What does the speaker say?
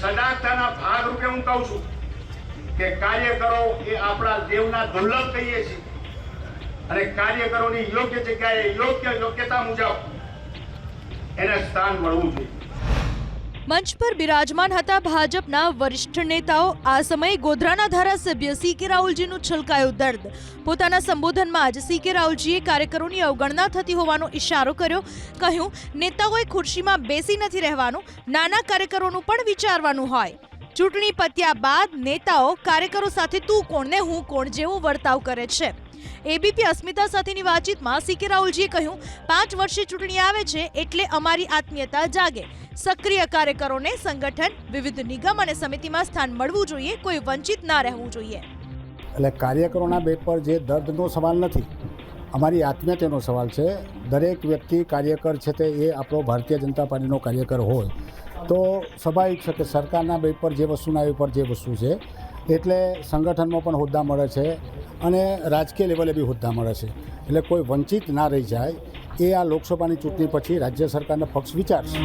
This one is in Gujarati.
સજાગતાના ભાગરૂપે હું કહું છું કે કાર્યકરો એ આપણા દેવના દુર્લભ કહીએ છીએ. અને કાર્યકરોની યોગ્ય જગ્યાએ યોગ્ય યોગ્યતા મુજબ એને સ્થાન મળવું જોઈએ. મંચ પર બિરાજમાન હતા ભાજપના વરિષ્ઠ નેતાઓ. આ સમયે ગોધરાના ધારાસભ્ય સી કે રાહુલજીનું છલકાયું દર્દ. પોતાના સંબોધનમાં જ સી કે રાહુલજીએ કાર્યકરોની અવગણના થતી હોવાનો ઇશારો કર્યો. કહ્યું, નેતાઓએ ખુરશીમાં બેસી નથી રહેવાનું, નાના કાર્યકરોનું પણ વિચારવાનું હોય. ચૂંટણી પત્યા બાદ નેતાઓ કાર્યકરો સાથે તું કોણ ને હું કોણ જેવો વર્તાવ કરે છે. એબીપી અસ્મિતા સાથેની વાતચીતમાં સી કે રાહુલજીએ કહ્યું, પાંચ વર્ષે ચૂંટણી આવે છે એટલે અમારી આત્મીયતા જાગે. સક્રિય કાર્યકરોને સંગઠન, વિવિધ નિગમ અને સમિતિમાં સ્થાન મળવું જોઈએ, કોઈ વંચિત ના રહેવું જોઈએ. એટલે કાર્યકરોના બે પર જે દર્દનો સવાલ નથી, અમારી આત્મીયતાનો સવાલ છે. દરેક વ્યક્તિ કાર્યકર છે તે એ આપણો ભારતીય જનતા પાર્ટીનો કાર્યકર હોય, તો સ્વાભાવિક છે કે સરકારના બે પર જે વસ્તુના એ પર જે વસ્તુ છે, એટલે સંગઠનમાં પણ હોદ્દા મળે છે અને રાજકીય લેવલે બી હોદ્દા મળે છે. એટલે કોઈ વંચિત ના રહી જાય, એ આ લોકસભાની ચૂંટણી પછી રાજ્ય સરકારના પક્ષ વિચારશે.